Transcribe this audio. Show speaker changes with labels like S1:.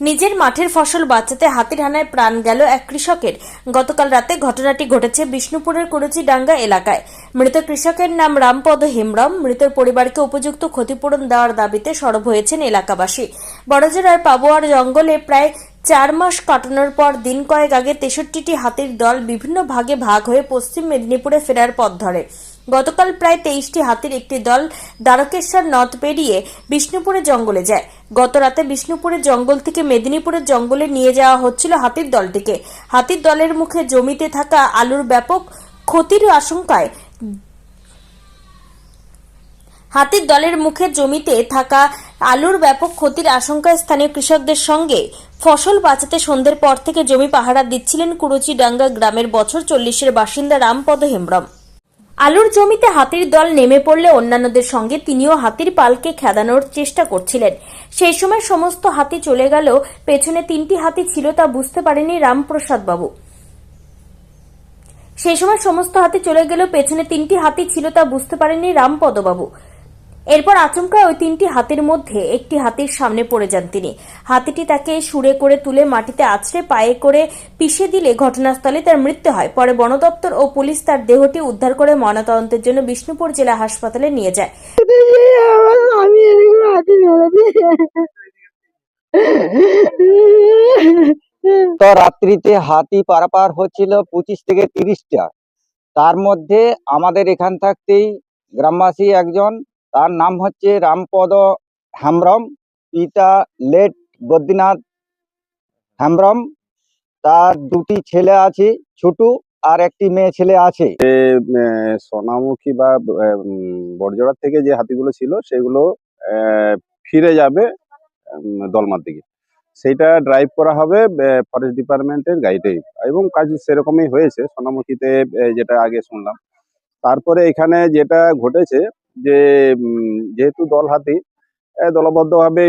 S1: নিজের মাঠের ফসল বাঁচাতে হাতির হানায় প্রাণ গেল এক কৃষকের। গতকাল রাতে ঘটনাটি ঘটেছে বিষ্ণুপুরের কুরুচিডাঙ্গা এলাকায়। মৃত কৃষকের নাম রামপদ হেমব্রম। মৃতের পরিবারকে উপযুক্ত ক্ষতিপূরণ দেওয়ার দাবিতে সরব হয়েছেন এলাকাবাসী। বড়জোড়ার পাবোয়ার জঙ্গলে প্রায় চার মাস কাটানোর পর দিন কয়েক আগে তেষট্টিটি হাতির দল বিভিন্ন ভাগে ভাগ হয়ে পশ্চিম মেদিনীপুরে ফেরার পথ ধরে। গতকাল প্রায় তেইশটি হাতির একটি দল দ্বারকেশ্বর নদ পেরিয়ে বিষ্ণুপুরের জঙ্গলে যায়। গত রাতে বিষ্ণুপুরের জঙ্গল থেকে মেদিনীপুরের জঙ্গলে নিয়ে যাওয়া হচ্ছিল হাতির দলটিকে। হাতির দলের মুখে জমিতে থাকা আলুর ব্যাপক ক্ষতির আশঙ্কায় হাতির দলের মুখে জমিতে থাকা আলুর ব্যাপক ক্ষতির আশঙ্কায় স্থানীয় কৃষকদের সঙ্গে ফসল বাঁচাতে সন্ধ্যের পর থেকে জমি পাহারা দিচ্ছিলেন কুরুচিডাঙ্গা গ্রামের বছর চল্লিশের বাসিন্দা রামপদ হেমব্রম। আলুর জমিতে হাতির দল নেমে পড়লে অন্যান্যদের সঙ্গে তিনিও হাতির পালকে খেদানোর চেষ্টা করছিলেন। সেই সময় সমস্ত হাতি চলে গেল পেছনে তিনটি হাতি ছিল তা বুঝতে পারেনি রামপ্রসাদ বাবু। সেই সময় সমস্ত হাতি চলে গেল পেছনে তিনটি হাতি ছিল তা বুঝতে পারেনি রামপদবাবু। এরপর আচমকা ওই তিনটি হাতির মধ্যে একটি হাতির সামনে পড়ে যান তিনি। হাতিটি তাকে সুরে করে তুলে মাটিতে আছড়ে পায়ে করে পিষে দিলে ঘটনাস্থলে তার মৃত্যু হয়। পরে বন দপ্তর ও পুলিশ তার দেহটি উদ্ধার করে ময়নাতদন্তের জন্য বিষ্ণুপুর জেলা হাসপাতালে নিয়ে যায়।
S2: তো রাত্রিতে হাতি পারাপার হচ্ছিল পঁচিশ থেকে তিরিশটা। তার মধ্যে আমাদের এখান থাকতেই গ্রামবাসী একজন তার নাম হচ্ছে রামপদ হেমব্রম পিতা লেট বদ্রীনাথ হেমব্রম তার দুটি ছেলে আছে, ছোটু আর একটি মেয়ে ছেলে আছে।
S3: সোনামুখী বা বড়জোড়ার থেকে যে হাতিগুলো ছিল, সেগুলো ফিরে যাবে দলমার দিকে। সেইটা ড্রাইভ করা হবে ফরেস্ট ডিপার্টমেন্টের গাইডে এবং কাজ সেরকমই হয়েছে, সোনামুখীতে যেটা আগে শুনলাম। তারপরে এখানে যেটা ঘটেছে যে যেহেতু দল হাতি দলবদ্ধ দলবদ্ধভাবে